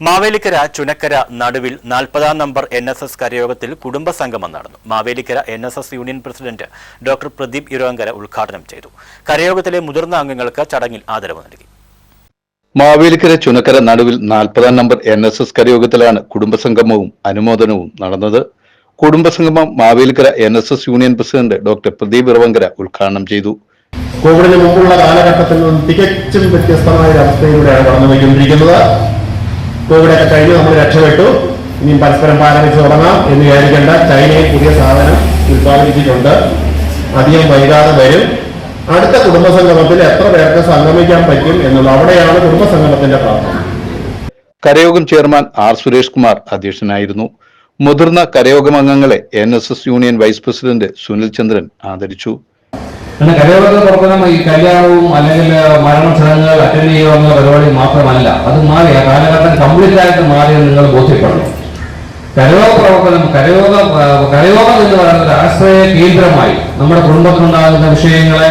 മാവേലിക്കര ചുനക്കര നടുവിൽ നാൽപ്പതാം number N S S കരയോഗത്തിൽ കുടുംബസംഗമം നടന്നു. Mavelikara N S S union president doctor Pradeep Erankara ഉദ്ഘാടനം ചെയ്തു. കരയോഗത്തിലെ മുതിർന്ന അംഗങ്ങൾക്ക് ചടങ്ങിൽ ആദരവ് നൽകി. മാവേലിക്കര ചുനക്കര നടുവിൽ നാൽപ്പതാം നമ്പർ എൻ എസ് എസ് കരയോഗത്തിലാണ് കുടുംബസംഗമവും അനുമോദനവും നടന്നത്. കുടുംബസംഗമം Mavelikara N S S union president doctor Pradeep Iravankara ഉദ്ഘാടനം ചെയ്തു. കോവിഡിന് മുമ്പുള്ള കാലഘട്ടത്തിൽ നിന്നും തികച്ചും വ്യത്യസ്തമായ ഒരു അവസ്ഥയിലൂടെയാണ് കടന്നു പോയിക്കൊണ്ടിരിക്കുന്നത് കോവിഡൊക്കെ കഴിഞ്ഞ് നമ്മൾ രക്ഷപ്പെട്ടു. ഇനിയും പരസ്പരം പാലപിച്ച് തുടങ്ങാം എന്ന് വിചാരിക്കേണ്ട ചൈനയിൽ പുതിയ സാധനം ഉത്പാദിപ്പിച്ചിട്ടുണ്ട്. അധികം വൈകാതെ വരും. അടുത്ത കുടുംബസംഗമത്തിൽ എത്ര പേർക്ക് സംഗമിക്കാൻ പറ്റും എന്നുള്ള അവിടെയാണ് കുടുംബസംഗമത്തിന്റെ പ്രാർത്ഥന കരയോഗം ചെയർമാൻ ആർ സുരേഷ് കുമാർ അധ്യക്ഷനായിരുന്നു. മുതിർന്ന കരയോഗം അംഗങ്ങളെ N union vice president Sunil Chandran ആദരിച്ചു. പിന്നെ കരയോഗ പ്രവർത്തനം ഈ കല്യാണവും അല്ലെങ്കിൽ മരണ ചടങ്ങുകൾ അറ്റൻഡ് ചെയ്യുക പരിപാടി മാത്രമല്ല അത് മാറി. ആ കാലഘട്ടം കംപ്ലീറ്റ് ആയിട്ട് മാറിയെന്ന് നിങ്ങൾ ബോധ്യപ്പെടണം. കരയോഗ പ്രവർത്തനം കരയോഗ കരയോഗം എന്ന് പറയുന്നത് ആശ്രയ കേന്ദ്രമായി. നമ്മുടെ കുടുംബത്തിനുണ്ടാകുന്ന വിഷയങ്ങളെ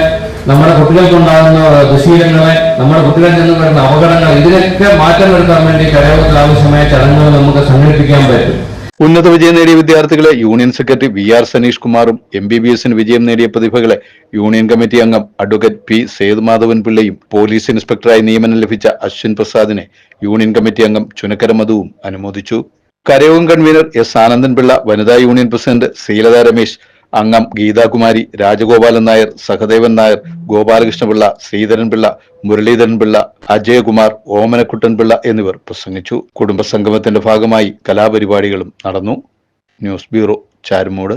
നമ്മുടെ കുട്ടികൾക്കുണ്ടാകുന്ന ദുശീലങ്ങളെ നമ്മുടെ കുട്ടികളിൽ നിന്ന് വരുന്ന അപകടങ്ങൾ ഇതിനൊക്കെ മാറ്റം വരുത്താൻ വേണ്ടി കരയോഗത്തിൽ ആവശ്യമായ ചടങ്ങുകൾ നമുക്ക് സംഘടിപ്പിക്കാൻ പറ്റും. ഉന്നത വിജയം നേടിയ വിദ്യാർത്ഥികളെ union secretary V R Saneesh കുമാറും എം ബി ബി എസിന് വിജയം നേടിയ പ്രതിഭകളെ യൂണിയൻ കമ്മിറ്റി അംഗം അഡ്വക്കേറ്റ് പി സേതുമാധവൻ പിള്ളയും പോലീസ് ഇൻസ്പെക്ടറായി നിയമനം ലഭിച്ച അശ്വിൻ പ്രസാദിനെ യൂണിയൻ കമ്മിറ്റി അംഗം ചുനക്കര മധുവും അനുമോദിച്ചു. കരയോഗം കൺവീനർ എസ് ആനന്ദൻ പിള്ള വനിതാ യൂണിയൻ പ്രസിഡന്റ് ശ്രീലത രമേശ് അംഗം ഗീതാകുമാരി രാജഗോപാലൻ നായർ സഹദേവൻ നായർ ഗോപാലകൃഷ്ണപിള്ള ശ്രീധരൻപിള്ള മുരളീധരൻപിള്ള മുരളീധരൻ പിള്ള അജയകുമാർ ഓമനക്കുട്ടൻപിള്ള എന്നിവർ പ്രസംഗിച്ചു. കുടുംബസംഗമത്തിന്റെ ഭാഗമായി കലാപരിപാടികളും നടന്നു. News bureau Charummood.